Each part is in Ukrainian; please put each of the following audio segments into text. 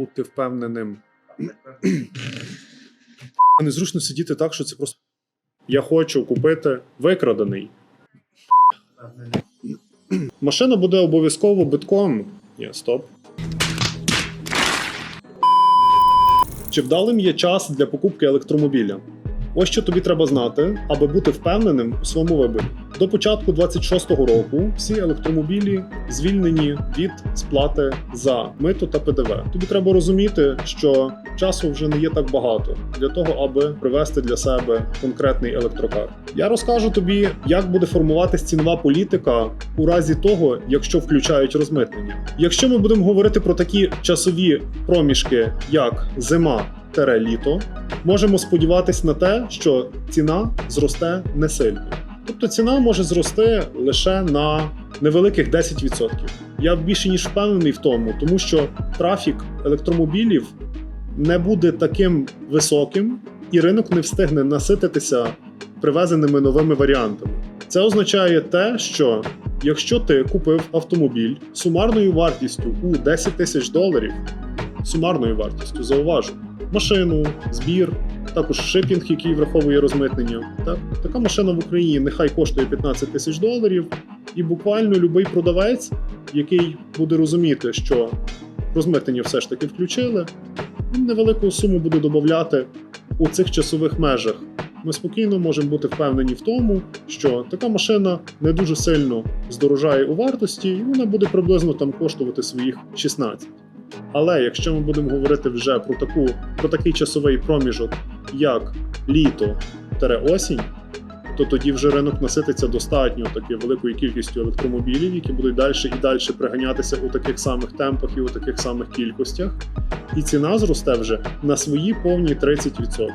бути впевненим. Незручно сидіти так, що це просто. Я хочу купити викрадений. Машина буде обов'язково битком. Ні, стоп. Чи вдалим є час для покупки електромобіля? Ось що тобі треба знати, аби бути впевненим у своєму виборі. До початку 26-го року всі електромобілі звільнені від сплати за мито та ПДВ. Тобі треба розуміти, що часу вже не є так багато для того, аби привести для себе конкретний електрокар. Я розкажу тобі, як буде формуватись цінова політика у разі того, якщо включають розмитнення. Якщо ми будемо говорити про такі часові проміжки, як зима літо, можемо сподіватися на те, що ціна зросте не сильно. Тобто ціна може зрости лише на невеликих 10%. Я більше ніж впевнений в тому, тому що трафік електромобілів не буде таким високим, і ринок не встигне насититися привезеними новими варіантами. Це означає те, що якщо ти купив автомобіль сумарною вартістю у 10 тисяч доларів, сумарною вартістю, зауважу, машину, збір, також шипінг, який враховує розмитнення. Так? Така машина в Україні нехай коштує 15 тисяч доларів, і буквально будь-який продавець, який буде розуміти, що розмитнення все ж таки включили, він невелику суму буде додати у цих часових межах. Ми спокійно можемо бути впевнені в тому, що така машина не дуже сильно здорожає у вартості, і вона буде приблизно там коштувати своїх 16. Але якщо ми будемо говорити вже про таку про такий часовий проміжок, як літо осінь, то тоді вже ринок насититься достатньо таки великою кількістю електромобілів, які будуть далі і далі приганятися у таких самих темпах і у таких самих кількостях. І ціна зросте вже на свої повні 30%.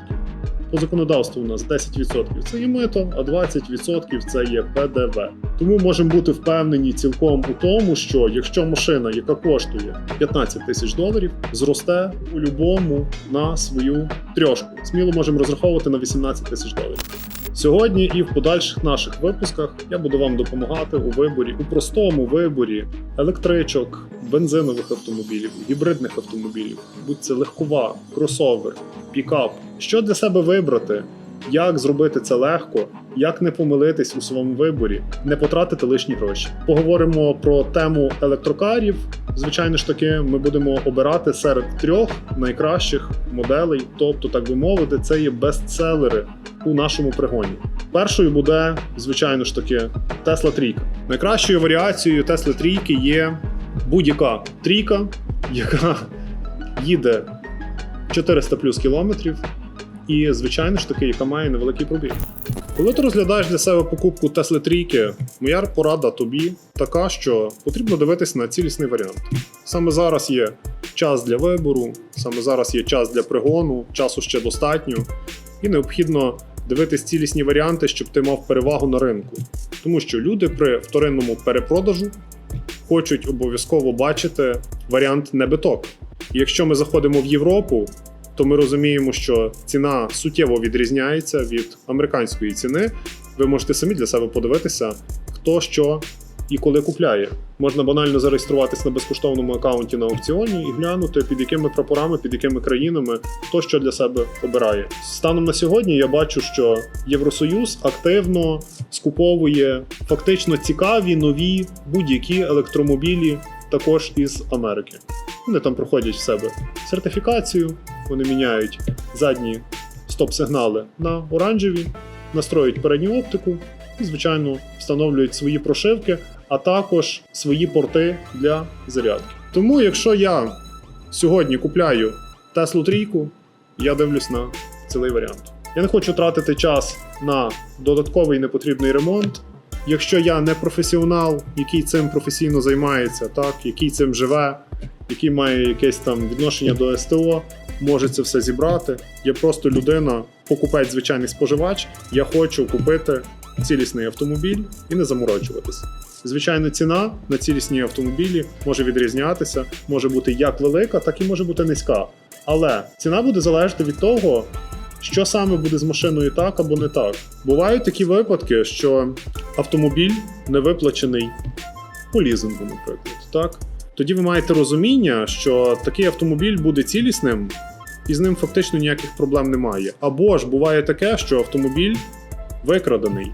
По законодавству у нас 10% це є мито, а 20% це є ПДВ. Тому можемо бути впевнені цілком у тому, що якщо машина, яка коштує 15 тисяч доларів, зросте у любому на свою трьошку. Сміло можемо розраховувати на 18 тисяч доларів. Сьогодні і в подальших наших випусках я буду вам допомагати у виборі, у простому виборі електричок, бензинових автомобілів, гібридних автомобілів, будь це легкова, кросовер, пікап. Що для себе вибрати, як зробити це легко, як не помилитись у своєму виборі, не потратити лишні гроші. Поговоримо про тему електрокарів. Звичайно ж таки, ми будемо обирати серед трьох найкращих моделей, тобто, так би мовити, це є бестселери у нашому пригоні. Першою буде, звичайно ж таки, Tesla трійка. Найкращою варіацією Tesla трійки є будь-яка трійка, яка їде 400 плюс кілометрів, і, звичайно ж таки, яка має невеликий пробіг. Коли ти розглядаєш для себе покупку Tesla трійки, моя порада тобі така, що потрібно дивитись на цілісний варіант. Саме зараз є час для вибору, саме зараз є час для пригону, часу ще достатньо, і необхідно дивитись цілісні варіанти, щоб ти мав перевагу на ринку. Тому що люди при вторинному перепродажу хочуть обов'язково бачити варіант небиток. І якщо ми заходимо в Європу, то ми розуміємо, що ціна суттєво відрізняється від американської ціни. Ви можете самі для себе подивитися, хто що і коли купляє. Можна банально зареєструватись на безкоштовному аккаунті на аукціоні і глянути, під якими прапорами, під якими країнами хто що для себе обирає. Станом на сьогодні я бачу, що Євросоюз активно скуповує фактично цікаві нові будь-які електромобілі також із Америки. Вони там проходять в себе сертифікацію, вони міняють задні стоп-сигнали на оранжеві, настроюють передню оптику і, звичайно, встановлюють свої прошивки, а також свої порти для зарядки. Тому, якщо я сьогодні купляю Теслу трійку, я дивлюсь на цілий варіант. Я не хочу тратити час на додатковий непотрібний ремонт. Якщо я не професіонал, який цим професійно займається, так, який цим живе, який має якесь там відношення до СТО, може це все зібрати. Я просто людина, покупець, звичайний споживач. Я хочу купити цілісний автомобіль і не заморочуватись. Звичайно, ціна на цілісні автомобілі може відрізнятися, може бути як велика, так і може бути низька. Але ціна буде залежати від того, що саме буде з машиною так або не так. Бувають такі випадки, що автомобіль не виплачений по лізингу, наприклад. Так? тоді ви маєте розуміння, що такий автомобіль буде цілісним і з ним фактично ніяких проблем немає. Або ж буває таке, що автомобіль викрадений.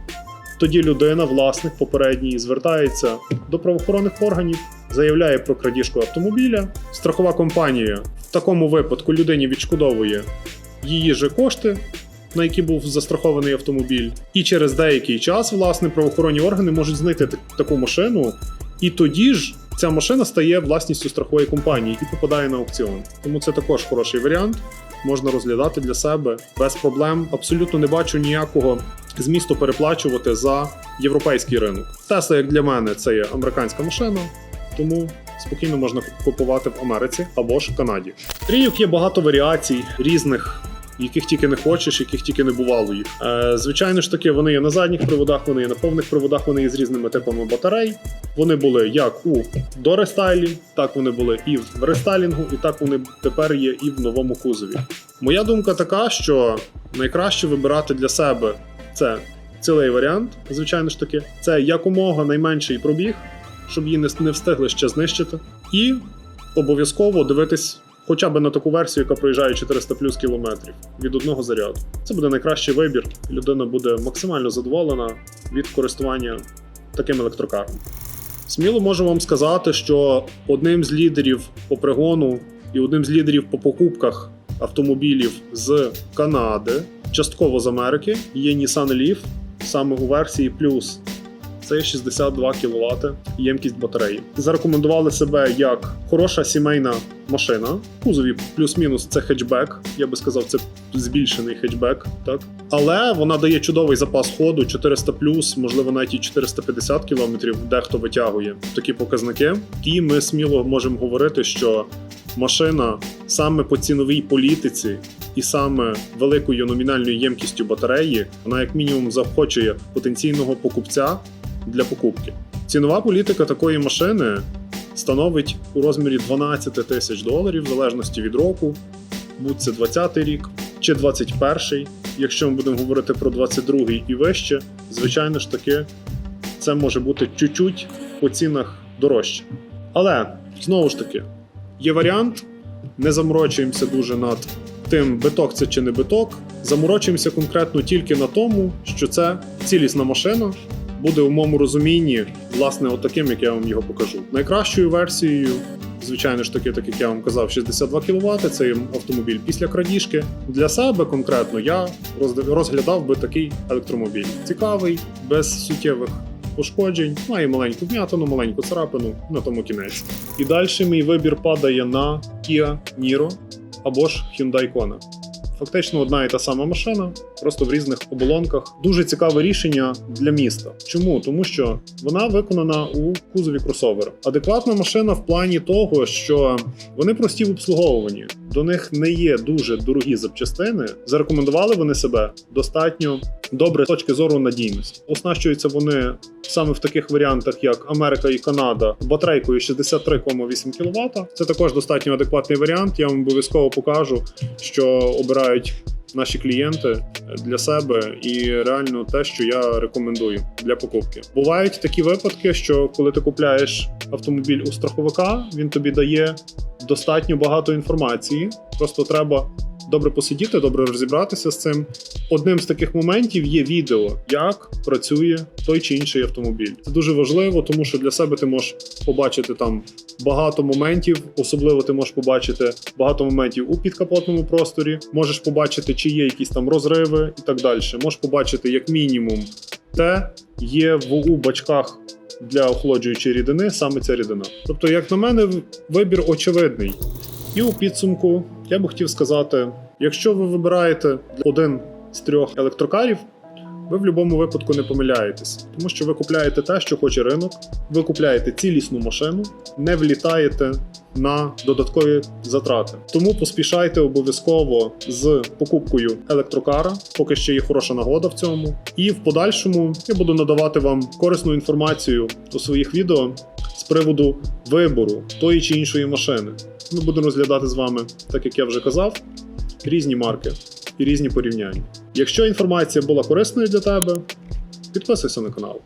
Тоді людина, власник попередній, звертається до правоохоронних органів, заявляє про крадіжку автомобіля. Страхова компанія в такому випадку людині відшкодовує її же кошти, на які був застрахований автомобіль. І через деякий час, власне, правоохоронні органи можуть знайти таку машину, і тоді ж ця машина стає власністю страхової компанії і попадає на аукціон. Тому це також хороший варіант. Можна розглядати для себе без проблем. Абсолютно не бачу ніякого змісту переплачувати за європейський ринок. Тесла, як для мене, це є американська машина, тому спокійно можна купувати в Америці або ж в Канаді. Трійок є багато варіацій різних. Яких тільки не хочеш, яких тільки не бувало їх. Е, звичайно ж таки, вони є на задніх приводах, вони є на повних приводах, вони є з різними типами батарей. Вони були як у дорестайлі, так вони були і в рестайлінгу, і так вони тепер є і в новому кузові. Моя думка така, що найкраще вибирати для себе це цілий варіант, звичайно ж таки, це якомога найменший пробіг, щоб її не, встигли ще знищити, і обов'язково дивитись хоча б на таку версію, яка проїжджає 400 плюс кілометрів від одного заряду. Це буде найкращий вибір. Людина буде максимально задоволена від користування таким електрокаром. Сміло можу вам сказати, що одним з лідерів по пригону і одним з лідерів по покупках автомобілів з Канади, частково з Америки, є Nissan Leaf саме у версії Plus. Це 62 кВт ємкість батареї. Зарекомендували себе як хороша сімейна машина. Кузові плюс-мінус це хетчбек. Я би сказав, це збільшений хетчбек, так але вона дає чудовий запас ходу 400 можливо, навіть і 450 км, Дехто витягує такі показники. І ми сміло можемо говорити, що машина саме по ціновій політиці і саме великою номінальною ємкістю батареї, вона як мінімум заохочує потенційного покупця для покупки. Цінова політика такої машини становить у розмірі 12 тисяч доларів в залежності від року, будь це 20 рік чи 21-й. Якщо ми будемо говорити про 22-й і вище, звичайно ж таки, це може бути чуть-чуть по цінах дорожче. Але знову ж таки, є варіант, не заморочуємося дуже над тим, биток це чи не биток. Заморочуємося конкретно тільки на тому, що це цілісна машина, буде у моєму розумінні, власне, отаким, як я вам його покажу. Найкращою версією, звичайно ж таки, так як я вам казав, 62 кВт, це автомобіль після крадіжки. Для себе конкретно я розглядав би такий електромобіль. Цікавий, без суттєвих пошкоджень, має маленьку вм'ятину, маленьку царапину, на тому кінець. І далі мій вибір падає на Kia Niro або ж Hyundai Kona. Фактично одна і та сама машина, просто в різних оболонках. Дуже цікаве рішення для міста. Чому? Тому що вона виконана у кузові кросовера. Адекватна машина в плані того, що вони прості в обслуговуванні. До них не є дуже дорогі запчастини. Зарекомендували вони себе достатньо добре з точки зору надійності. Оснащуються вони саме в таких варіантах, як Америка і Канада, батарейкою 63,8 кВт. Це також достатньо адекватний варіант. Я вам обов'язково покажу, що обирають наші клієнти для себе і реально те, що я рекомендую для покупки. Бувають такі випадки, що коли ти купляєш автомобіль у страховика, він тобі дає достатньо багато інформації. Просто треба добре посидіти, добре розібратися з цим. Одним з таких моментів є відео, як працює той чи інший автомобіль. Це дуже важливо, тому що для себе ти можеш побачити там багато моментів. Особливо ти можеш побачити багато моментів у підкапотному просторі. Можеш побачити, чи є якісь там розриви і так далі. Можеш побачити як мінімум те, є в у бачках. Для охолоджуючої рідини саме ця рідина. Тобто, як на мене, вибір очевидний. І у підсумку я би хотів сказати: якщо ви вибираєте один з трьох електрокарів, ви в будь-якому випадку не помиляєтесь, тому що ви купляєте те, що хоче ринок, ви купляєте цілісну машину, не влітаєте на додаткові затрати. Тому поспішайте обов'язково з покупкою електрокара, поки ще є хороша нагода в цьому. І в подальшому я буду надавати вам корисну інформацію у своїх відео з приводу вибору тої чи іншої машини. Ми будемо розглядати з вами, так як я вже казав, різні марки і різні порівняння. Якщо інформація була корисною для тебе, підписуйся на канал.